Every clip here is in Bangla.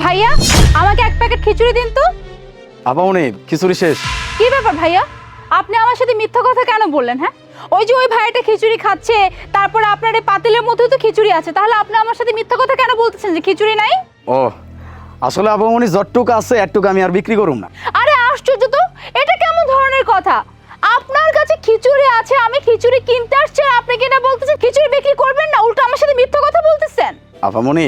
ভাইয়া আমাকে এক প্যাকেট খিচুড়ি দিন তো। আপামনি খিচুড়ি শেষ। কি ব্যাপার ভাইয়া? আপনি আমার সাথে মিথ্যা কথা কেন বললেন হ্যাঁ? ওই যে ওই ভাইয়াটা খিচুড়ি খাচ্ছে তারপর আপনার এই পাতিলের মধ্যেও তো খিচুড়ি আছে। তাহলে আপনি আমার সাথে মিথ্যা কথা কেন বলতেছেন যে খিচুড়ি নাই? ও আসলে আপামনি যতটুক আছে একটুকু আমি আর বিক্রি করুম না। আরে আশ্চর্য তো এটা কেমন ধরনের কথা? আপনার কাছে খিচুড়ি আছে আমি খিচুড়ি কিনতে আসছি আর আপনি কিনা বলতেছেন খিচুড়ি বিক্রি করবেন না উল্টো আমার সাথে মিথ্যা কথা বলতেছেন। আপামনি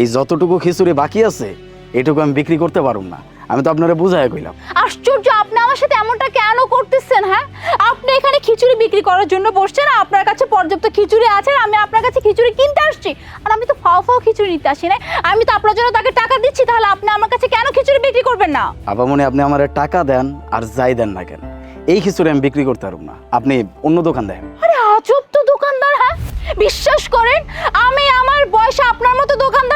এই যতটুকু খিচুড়ি বাকি আছে এটুকু আমি বিক্রি করতে পারুম না। আমি তো আপনারা বুঝাই কইলাম। আশ্চর্য আপনি আমার সাথে এমনটা কেন করতেছেন হ্যাঁ? আপনি এখানে খিচুড়ি বিক্রি করার জন্য বসছেন আর আপনার কাছে পর্যাপ্ত খিচুড়ি আছে আর আমি আপনার কাছে খিচুড়ি কিনতে আসছি। আর আমি তো ফাও ফাও খিচুড়ি নিতে আসি না আমি তো আপনার জন্য তাকে টাকা দিচ্ছি তাহলে আপনি আমার কাছে কেন খিচুড়ি বিক্রি করবেন না? আপামনি আপনি আমার টাকা দেন আর যাই দেন না কেন। এই খিচুড়ি আমি বিক্রি করতে পারুম না। আপনি অন্য দোকান দেখেন আরে আজব তো দোকানদার হ্যাঁ? বিশ্বাস করেন আমি আমার বয়সে আপনার মতো নাই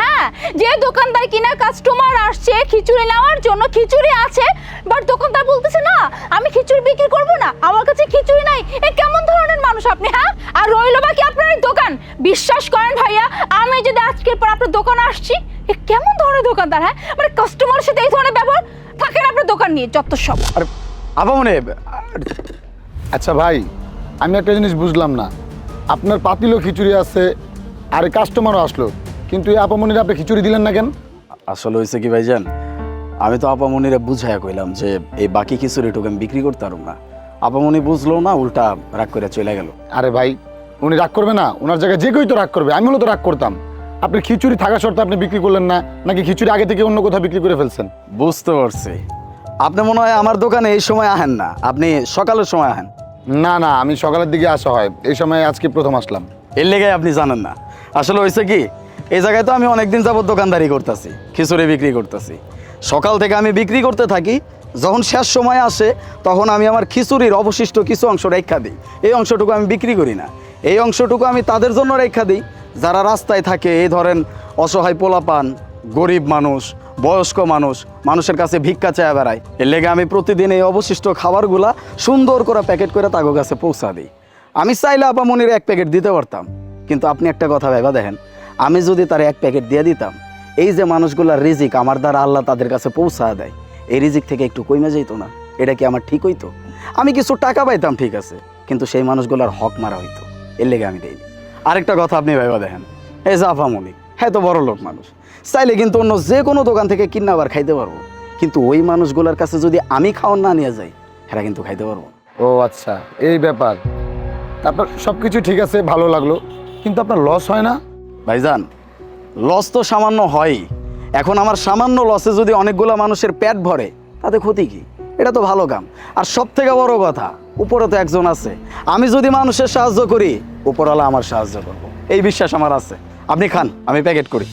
হ্যাঁ যে দোকানদার কিনা কাস্টমার আসছে, খিচুড়ি নেওয়ার জন্য খিচুড়ি আছে বাট দোকানদার বলতেছে, না, আমি খিচুড়ি বিক্রি করব না, আমার কাছে খিচুড়ি নাই। এ কেমন ধরনের মানুষ আপনি হ্যাঁ? আর রইল বাকি আপনার দোকান? বিশ্বাস করেন ভাইয়া, আমি যদি আজকের পর আপনার দোকানে আসছি, এ কেমন ধরনের দোকানদার হ্যাঁ? মানে কাস্টমারের সাথে এই ধরনের ব্যবহার? থাকেন আপনার দোকান নিয়ে, যত সব। আর আপামনি আচ্ছা ভাই, আমি একটা জিনিস বুঝলাম না। আপনার পাতিলও খিচুড়ি আছে, আর কাস্টমারও আসলো। কিন্তু এই আপামনির আপনি খিচুড়ি দিলেন না কেন? আসলে হয়েছে কি ভাই ভাইজান আমি তো আপামনিরে বুঝাইয়া কইলাম যে এই বাকি খিচুড়িটুকু আমি বিক্রি করতে পারব না। আপামনি বুঝলো না উল্টা রাগ করে চলে গেল। আরে ভাই উনি রাগ করবে না ওনার জায়গায় যে কেউই তো রাগ করবে আমি হলো তো রাগ করতাম। আপনি খিচুড়ি থাকা সত্ত্বে আপনি বিক্রি করলেন না নাকি খিচুড়ি আগে থেকে অন্য কোথাও বিক্রি করে ফেলছেন? বুঝতে পারছি। আপনি মনে হয় আমার দোকানে এই সময় আহেন না আপনি সকালের সময় আহেন। না না আমি সকালের দিকে আসা হয় এই সময় আজকে প্রথম আসলাম। এর লেগে আপনি জানেন না। আসলে হয়েছে কি এই জায়গায় তো আমি অনেকদিন যাবত দোকানদারি করতেছি, খিচুড়ি বিক্রি করতেছি। সকাল থেকে আমি বিক্রি করতে থাকি, যখন শেষ সময় আসে, তখন আমি আমার খিচুড়ির অবশিষ্ট কিছু অংশ রেখা দিই। এই অংশটুকু আমি বিক্রি করি না। এই অংশটুকু আমি তাদের জন্য রেখা দিই, যারা রাস্তায় থাকে, এই ধরেন অসহায় পোলাপান, গরিব মানুষ, বয়স্ক মানুষ, মানুষের কাছে ভিক্ষা চায় বেড়ায়। এর লেগে আমি প্রতিদিন এই অবশিষ্ট খাবারগুলা সুন্দর করে প্যাকেট করে তাগো কাছে পৌঁছা দিই। আমি চাইলে আপামনির এক প্যাকেট দিতে পারতাম, কিন্তু আপনি একটা কথা ভেবা দেখেন আমি যদি তার এক প্যাকেট দিয়ে দিতাম, এই যে মানুষগুলার রিজিক আমার দ্বারা আল্লাহ তাদের কাছে পৌঁছা দেয়, এই রিজিক থেকে একটু কমে যেত না, এটা কি আমার ঠিক হইতো? আমি কিছু টাকা পাইতাম, ঠিক আছে, কিন্তু সেই মানুষগুলার হক মারা হইতো, এর লেগে আমি দেইনি। আরেকটা কথা আপনি ভেবা দেখেন এই যে আপামনি হ্যাঁ তো বড় লোক মানুষ, চাইলে কিন্তু অন্য যে কোনো দোকান থেকে কিনা আবার খাইতে পারব, কিন্তু ওই মানুষগুলোর কাছে যদি আমি খাওয়ার না নিয়ে যাই এরা কিন্তু খাইতে পারব ও আচ্ছা এই ব্যাপার। তারপর সব কিছু ঠিক আছে, ভালো লাগল, কিন্তু আপনার লস হয় না? ভাইজান লস তো সামান্য হয়ই। এখন আমার সামান্য লসে যদি অনেকগুলো মানুষের পেট ভরে, তাতে ক্ষতি কি? এটা তো ভালো কাম। আর সব থেকে বড় কথা, উপরে তো একজন আছে। আমি যদি মানুষের সাহায্য করি, উপরওয়ালা আমার সাহায্য করব। এই বিশ্বাস আমার আছে। আপনি খান, আমি প্যাকেট করি।